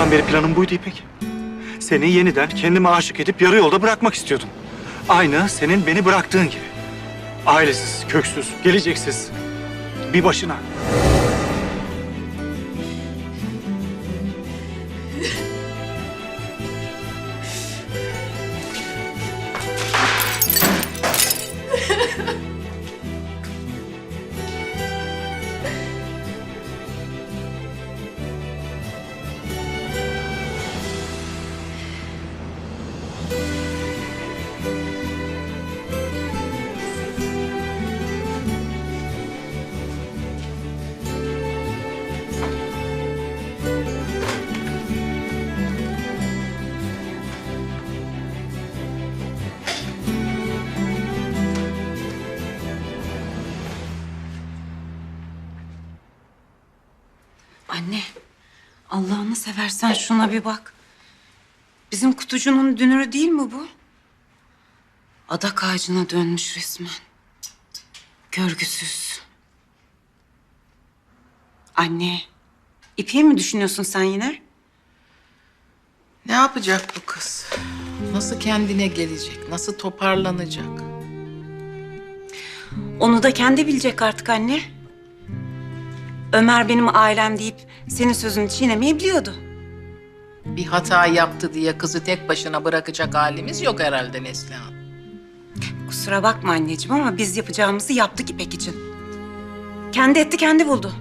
başından beri planım buydu İpek. Seni yeniden kendime aşık edip yarı yolda bırakmak istiyordum. Aynı senin beni bıraktığın gibi. Ailesiz, köksüz, geleceksiz. Bir başına. Anne, Allah'ını seversen şuna bir bak. Bizim kutucunun dünürü değil mi bu? Adak ağacına dönmüş resmen. Görgüsüz. Anne, İpek'i mi düşünüyorsun sen yine? Ne yapacak bu kız? Nasıl kendine gelecek? Nasıl toparlanacak? Onu da kendi bilecek artık anne. Ömer benim ailem deyip senin sözünü çiğnemeyi biliyordu. Bir hata yaptı diye kızı tek başına bırakacak halimiz yok herhalde Neslihan. Kusura bakma anneciğim ama biz yapacağımızı yaptık İpek için. Kendi etti, kendi buldu.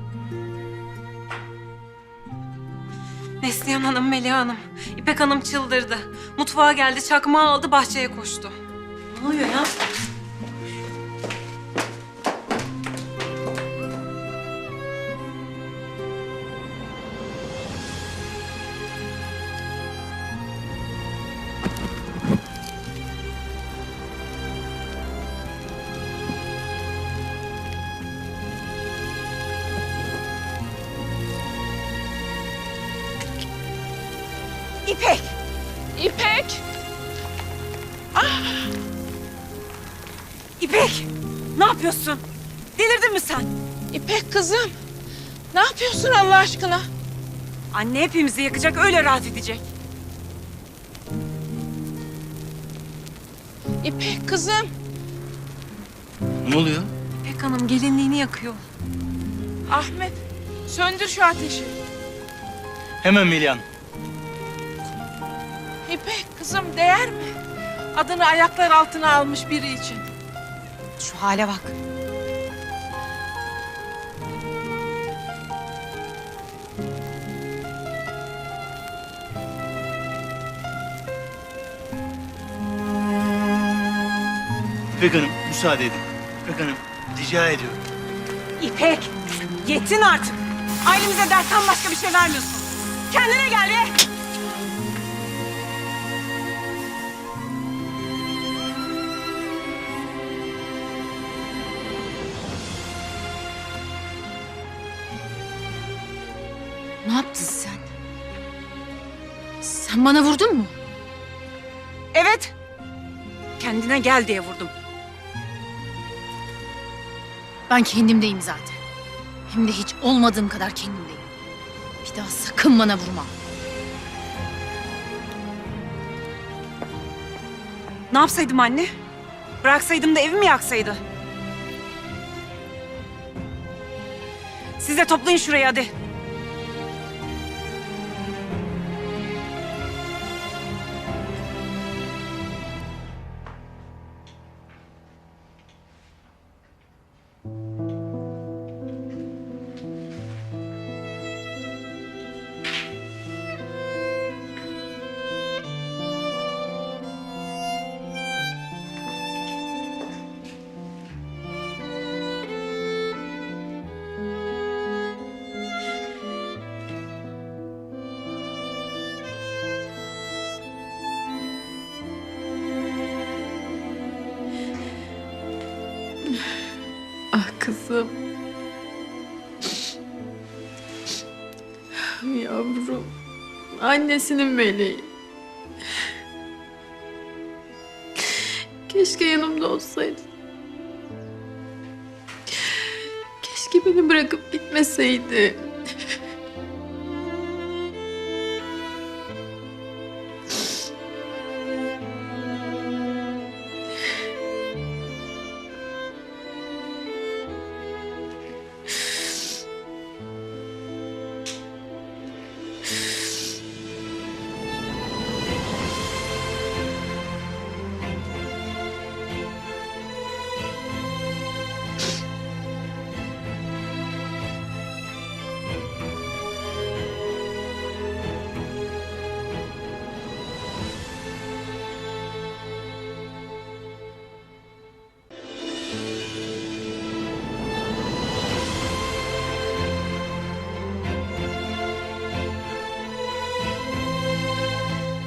Neslihan Hanım, Melih Hanım. İpek Hanım çıldırdı. Mutfağa geldi, çakmağı aldı, bahçeye koştu. Ne oluyor ya? İpek! İpek! İpek! Ne yapıyorsun? Delirdin mi sen? İpek kızım. Ne yapıyorsun Allah aşkına? Anne hepimizi yakacak, öyle rahat edecek. İpek kızım. Ne oluyor? İpek Hanım gelinliğini yakıyor. Ahmet, söndür şu ateşi. Hemen Melih Hanım. İpek kızım değer mi? Adını ayaklar altına almış biri için. Şu hale bak. İpek Hanım müsaade edin. İpek Hanım rica ediyorum. İpek! Yettin artık. Ailemize dertten başka bir şey vermiyorsun. Kendine gel be! Ne yaptın sen? Sen bana vurdun mu? Evet. Kendine gel diye vurdum. Ben kendimdeyim zaten. Hem de hiç olmadığım kadar kendimdeyim. Bir daha sakın bana vurma. Ne yapsaydım anne? Bıraksaydım da evimi yaksaydı. Siz de toplayın şurayı hadi. Kızım. Yavrum. Annesinin meleği. Keşke yanımda olsaydın. Keşke beni bırakıp gitmeseydin.